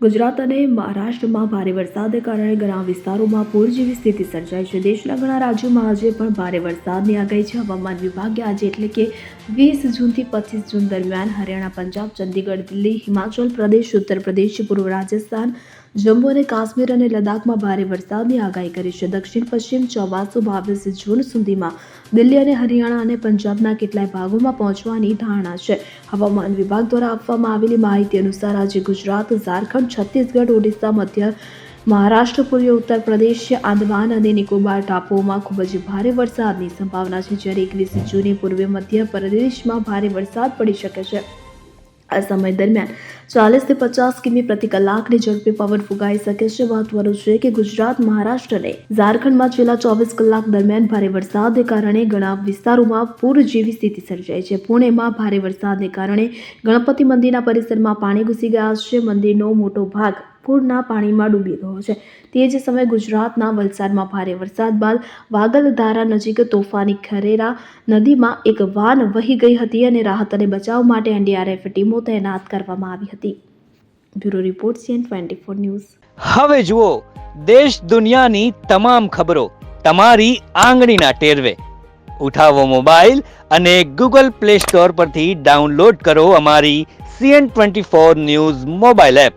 ગુજરાત અને મહારાષ્ટ્રમાં ભારે વરસાદને કારણે ઘણા વિસ્તારોમાં પૂર જેવી સ્થિતિ સર્જાઈ છે. દેશના ઘણા રાજ્યોમાં આજે પણ ભારે વરસાદની આગાહી છે. હવામાન વિભાગે આજે એટલે કે વીસ જૂનથી પચીસ જૂન દરમિયાન હરિયાણા, પંજાબ, ચંદીગઢ, દિલ્હી, હિમાચલ પ્રદેશ, ઉત્તર પ્રદેશ, પૂર્વ રાજસ્થાન, જમ્મુ અને કાશ્મીર અને લદ્દાખમાં ભારે વરસાદની આગાહી કરી છે. દક્ષિણ, પશ્ચિમ, ચોમાસું બાવીસ જૂન સુધીમાં દિલ્હી અને હરિયાણા અને પંજાબના કેટલાય ભાગોમાં પહોંચવાની ધારણા છે. હવામાન વિભાગ દ્વારા આપવામાં આવેલી માહિતી અનુસાર આજે ગુજરાત, ઝારખંડ છત્તીસગઢ, ઓડિશા, મધ્ય મહારાષ્ટ્ર પૂર્વીય ઉત્તર પ્રદેશ આંદમાન અને નિકોબાર ટાપુઓમાં ખૂબ જ ભારે વરસાદની સંભાવના છે, જ્યારે એકવીસ જૂને પૂર્વ મધ્ય પ્રદેશમાં ભારે વરસાદ પડી શકે છે. આ સમય દરમિયાન ચાલીસથી પચાસ કિમી પ્રતિ કલાકની ઝડપે પવન ફૂંકાઈ શકે છે. મહત્વનું છે કે ગુજરાત, મહારાષ્ટ્ર અને ઝારખંડમાં છેલ્લા ચોવીસ કલાક દરમિયાન ભારે વરસાદને કારણે ઘણા વિસ્તારોમાં પૂર જેવી સ્થિતિ સર્જાઈ છે. પુણેમાં ભારે વરસાદને કારણે ગણપતિ મંદિરના પરિસરમાં પાણી ઘૂસી ગયા છે. મંદિરનો મોટો ભાગ પૂરના પાણીમાં ડૂબી ગયો છે. તે જ સમયે ગુજરાતના વલસાડમાં ભારે વરસાદ બાદ વાગલધારા નજીક તોફાની ખરેરા નદીમાં એક વાન વહી ગઈ હતી અને રાહત અને બચાવ માટે એનડીઆરએફ ટીમો તૈનાત કરવામાં આવી હતી. Bureau report CN twenty four news. હવે જુઓ, દેશ દુનિયાની તમામ ખબરો તમારી આંગળીના ટેરવે. ઉઠાવો મોબાઈલ અને ગૂગલ પ્લે સ્ટોર પરથી ડાઉનલોડ કરો અમારી CN twenty four news mobile app.